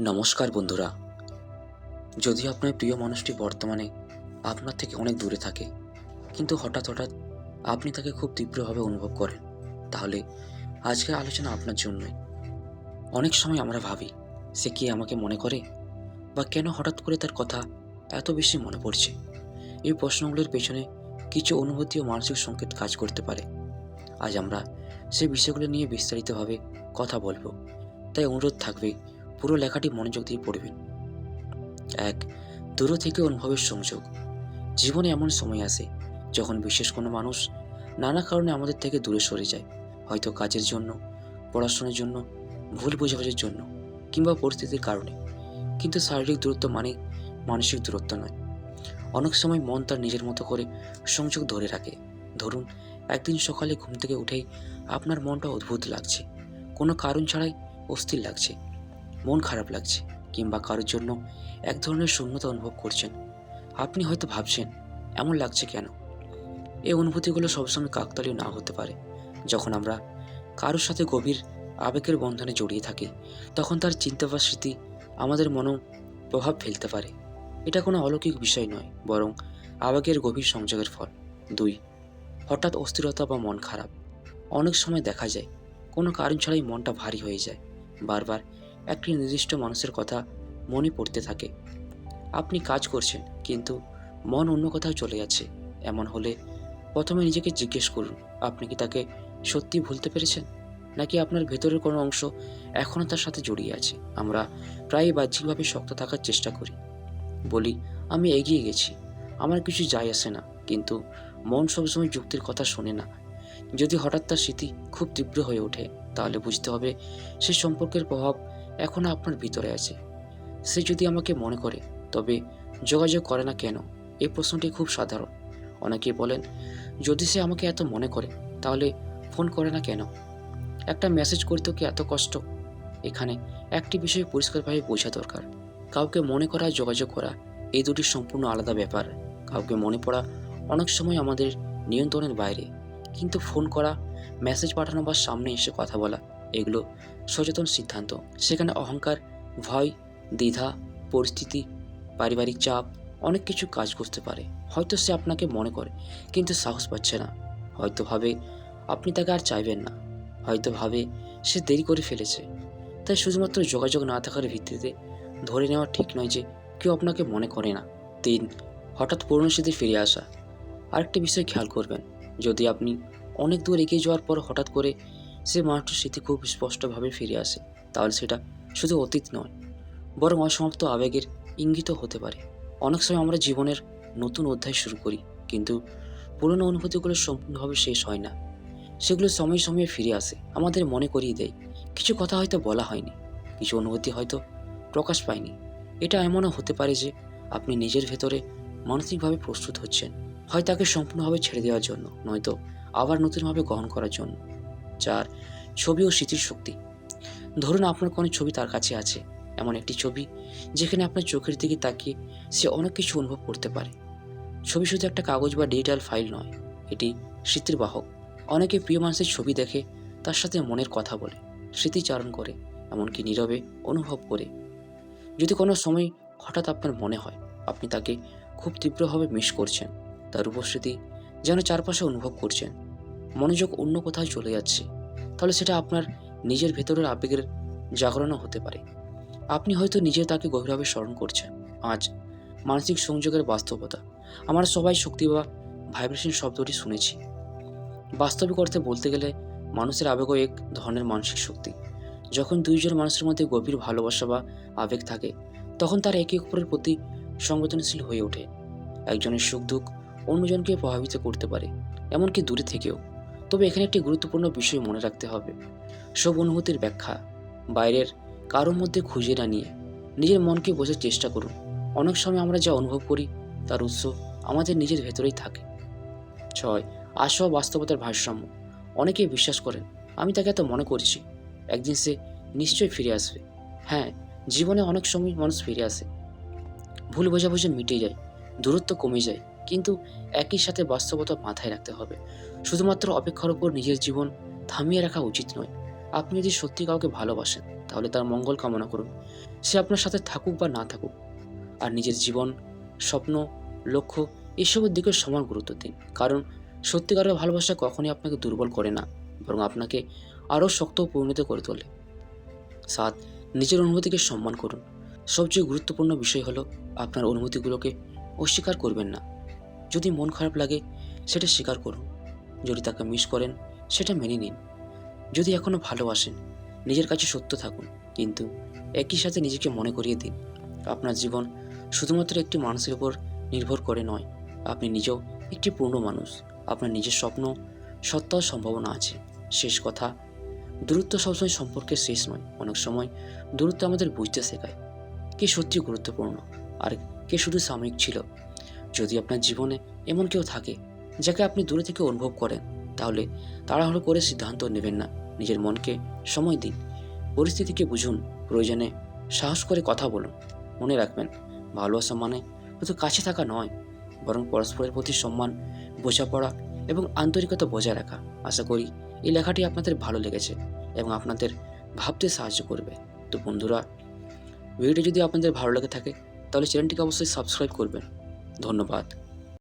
নমস্কার বন্ধুরা। যদি আপনার প্রিয় মানুষটি বর্তমানে আপনার থেকে অনেক দূরে থাকে, কিন্তু হঠাৎ হঠাৎ আপনি তাকে খুব তীব্রভাবে অনুভব করেন। তাহলে আজকের আলোচনা আপনার জন্যই অনেক সময় আমরা ভাবি, সে কি আমাকে মনে করে? বা কেন হঠাৎ করে তার কথা এত বেশি মনে পড়ছে? এই প্রশ্নগুলোর পেছনে কিছু অনুভূতি ও মানসিক সংকেত কাজ করতে পারে। আজ আমরা সেই বিষয়গুলো নিয়ে বিস্তারিতভাবে কথা বলব। তাই অনুরোধ থাকবে পুরো লেখাটি মনোযোগ দিয়ে পড়বেন। এক, দূর থেকে অনুভবের সংযোগ। জীবনে এমন সময় আসে যখন বিশেষ কোনো মানুষ নানা কারণে আমাদের থেকে দূরে সরে যায়। হয়তো কাজের জন্য, পড়াশোনার জন্য, ভুল বোঝাবুঝির জন্য কিংবা পরিস্থিতির কারণে। কিন্তু শারীরিক দূরত্ব মানে মানসিক দূরত্ব নয়। অনেক সময় মন তার নিজের মতো করে সংযোগ ধরে রাখে। ধরুন, একদিন সকালে ঘুম থেকে উঠেই আপনার মনটা অদ্ভুত লাগছে। কোনো কারণ ছাড়াই অস্থির লাগছে। মন খারাপ লাগছে, কিংবা কারোর জন্য এক ধরনের শূন্যতা অনুভব করছেন। আপনি হয়তো ভাবছেন, এমন লাগছে কেন? এই অনুভূতিগুলো সবসময় কাকতালীয় না হতে পারে। যখন আমরা কারোর সাথে গভীর আবেগের বন্ধনে জড়িয়ে থাকি, তখন তার চিন্তা বা স্মৃতি আমাদের মনেও প্রভাব ফেলতে পারে। এটা কোনো অলৌকিক বিষয় নয়, বরং আবেগের গভীর সংযোগের ফল। দুই, হঠাৎ অস্থিরতা বা মন খারাপ। অনেক সময় দেখা যায়, কোনো কারণ ছাড়াই মনটা ভারী হয়ে যায়। বারবার একটি নির্দিষ্ট মানুষের কথা মনে পড়তে থাকে। আপনি কাজ করছেন, কিন্তু মন অন্য কোথাও চলে যাচ্ছে। এমন হলে প্রথমে নিজেকে জিজ্ঞেস করুন, আপনি কি তাকে সত্যি ভুলতে পেরেছেন? নাকি আপনার ভেতরের কোনো অংশ এখনও তার সাথে জড়িয়ে আছে? আমরা প্রায়ই বাহ্যিকভাবে শক্ত থাকার চেষ্টা করি। বলি, আমি এগিয়ে গেছি। আমার কিছু যায় আসে না। কিন্তু মন সবসময় যুক্তির কথা শোনে না। যদি হঠাৎ তার স্মৃতি খুব তীব্র হয়ে ওঠে, তাহলে বুঝতে হবে সে সম্পর্কের প্রভাব এখনও আপনার ভিতরে আছে। সে যদি আমাকে মনে করে, তবে যোগাযোগ করে না কেন? এই প্রশ্নটি খুব সাধারণ। অনেকে বলেন, যদি সে আমাকে এত মনে করে, তাহলে ফোন করে না কেন? একটা মেসেজ করতেও কি এত কষ্ট? এখানে একটি বিষয় পরিষ্কারভাবে বোঝা দরকার। কাউকে মনে করা, যোগাযোগ করা, এই দুটি সম্পূর্ণ আলাদা ব্যাপার। কাউকে মনে পড়া অনেক সময় আমাদের নিয়ন্ত্রণের বাইরে। কিন্তু ফোন করা, মেসেজ পাঠানো বা সামনে এসে কথা বলা এগুলো সচেতন সিদ্ধান্ত। সেখানে অহংকার, ভয়, দ্বিধা, পরিস্থিতি, পারিবারিক চাপ, অনেক কিছু কাজ করতে পারে। হয়তো সে আপনাকে মনে করে, কিন্তু সাহস পাচ্ছে না। হয়তো ভাবে আপনি তাকে আর চাইবেন না। হয়তো ভাবে সে দেরি করে ফেলেছে। তাই শুধুমাত্র যোগাযোগ না থাকার ভিত্তিতে ধরে নেওয়া ঠিক নয় যে কেউ আপনাকে মনে করে না। তিন, হঠাৎ পুরনো স্মৃতি ফিরে আসা। আরেকটি বিষয় খেয়াল করবেন, যদি আপনি অনেক দূর এগিয়ে যাওয়ার পর হঠাৎ করে সে মানুষটির স্মৃতি খুব স্পষ্টভাবে ফিরে আসে, তাহলে সেটা শুধু অতীত নয়, বরং অসমাপ্ত আবেগের ইঙ্গিত হতে পারে। অনেক সময় আমরা জীবনের নতুন অধ্যায় শুরু করি, কিন্তু পুরনো অনুভূতিগুলো সম্পূর্ণভাবে শেষ হয় না। সেগুলো সময় সময়ে ফিরে আসে, আমাদের মনে করিয়ে দেয়। কিছু কথা হয়তো বলা হয়নি, কিছু অনুভূতি হয়তো প্রকাশ পায়নি। এটা এমনও হতে পারে যে আপনি নিজের ভেতরে মানসিকভাবে প্রস্তুত হচ্ছেন, হয় তাকে সম্পূর্ণভাবে ছেড়ে দেওয়ার জন্য, নয়তো আবার নতুনভাবে গ্রহণ করার জন্য। চার ছবি ও স্মৃতির শক্তি। ধরুন আপনার কোনো ছবি তার কাছে আছে, এমন একটি ছবি, যেখানে আপনার চোখের দিকে তাকিয়ে সে অনেক কিছু অনুভব করতে পারে। ছবি শুধু একটা কাগজ বা ডিজিটাল ফাইল নয়, এটি স্মৃতির বাহক অনেকে প্রিয় মানুষের ছবি দেখে তার সাথে মনের কথা বলে, স্মৃতিচারণ করে, এমনকি নীরবে অনুভব করে। যদি কোনো সময় হঠাৎ আপনার মনে হয় আপনি তাকে খুব তীব্রভাবে মিস করছেন, তার উপস্থিতি যেন চারপাশে অনুভব করছেন মনোযোগ অন্য কোথাও চলে যাচ্ছে, তাহলে সেটা আপনার নিজের ভেতরের আবেগের জাগরণও হতে পারে। আপনি হয়তো নিজে তাকে গভীরভাবে স্মরণ করছেন। আজ মানসিক সংযোগের বাস্তবতা। আমরা সবাই শক্তি বা ভাইব্রেশন শব্দটি শুনেছি। বাস্তবিক অর্থে বলতে গেলে মানুষের আবেগও এক ধরনের মানসিক শক্তি। যখন দুইজন মানুষের মধ্যে গভীর ভালোবাসা বা আবেগ থাকে, তখন তারা একে অপরের প্রতি সংবেদনশীল হয়ে ওঠে। একজনের সুখ দুঃখ অন্যজনকে প্রভাবিত করতে পারে, এমনকি দূরে থেকেও। তবে এখানে একটি গুরুত্বপূর্ণ বিষয় মনে রাখতে হবে। সব অনুভূতির ব্যাখ্যা। বাইরের কারোর মধ্যে খুঁজে না নিয়ে নিজের মনকে বোঝার চেষ্টা করুন। অনেক সময় আমরা যা অনুভব করি, তার উৎস আমাদের নিজের ভেতরেই থাকে। ছয় আশা বাস্তবতার ভারসাম্য। অনেকেই বিশ্বাস করেন, আমি তাকে এত মনে করছি। একদিন সে নিশ্চয়ই ফিরে আসবে। হ্যাঁ জীবনে অনেক সময় মানুষ ফিরে আসে। ভুল বোঝাবুঝি মিটে যায়, দূরত্ব কমে যায়। কিন্তু একই সাথে বাস্তবতা মাথায় রাখতে হবে। শুধুমাত্র অপেক্ষার উপর নিজের জীবন থামিয়ে রাখা উচিত নয়। আপনি যদি সত্যি কাউকে ভালোবাসেন, তাহলে তার মঙ্গল কামনা করুন। সে আপনার সাথে থাকুক বা না থাকুক। আর নিজের জীবন, স্বপ্ন, লক্ষ্য এসবের দিকে সমান গুরুত্ব দিন। কারণ সত্যিকারের ভালোবাসা কখনই আপনাকে দুর্বল করে না, বরং আপনাকে আরও শক্ত পরিণত করে তোলে। সাত নিজের অনুভূতিকে সম্মান করুন। সবচেয়ে গুরুত্বপূর্ণ বিষয় হলো, আপনার অনুভূতিগুলোকে অস্বীকার করবেন না। যদি মন খারাপ লাগে, সেটা স্বীকার করুন। যদি তাকে মিস করেন, সেটা মেনে নিন। যদি এখনও ভালোবাসেন, নিজের কাছে সত্য থাকুন। কিন্তু একই সাথে নিজেকে মনে করিয়ে দিন। আপনার জীবন শুধুমাত্র একটি মানুষের উপর নির্ভর করে নয়, আপনি নিজেও একটি পূর্ণ মানুষ। আপনার নিজের স্বপ্ন সত্তা ও সম্ভাবনা আছে। শেষ কথা, দূরত্ব সবসময় সম্পর্কের শেষ নয়। অনেক সময় দূরত্ব আমাদের বুঝতে শেখায়। কে সত্যি গুরুত্বপূর্ণ আর কে শুধু সাময়িক ছিল? যদি আপনার জীবনে এমন কেউ থাকে যাকে আপনি দূরে থেকে অনুভব করেন, তাহলে তাড়াহুড়ো করে সিদ্ধান্ত নেবেন না। নিজের মনকে সময় দিন। পরিস্থিতিকে বুঝুন। প্রয়োজনে সাহস করে কথা বলুন। মনে রাখবেন, ভালোবাসা মানে শুধু কাছে থাকা নয়, বরং পরস্পরের প্রতি সম্মান, বোঝাপড়া এবং আন্তরিকতা বজায় রাখা। আশা করি এই লেখাটি আপনাদের ভালো লেগেছে এবং আপনাদের ভাবতে সাহায্য করবে। তো বন্ধুরা, ভিডিওটি যদি আপনাদের ভালো লেগে থাকে, তাহলে চ্যানেলটিকে অবশ্যই সাবস্ক্রাইব করবেন। ধন্যবাদ।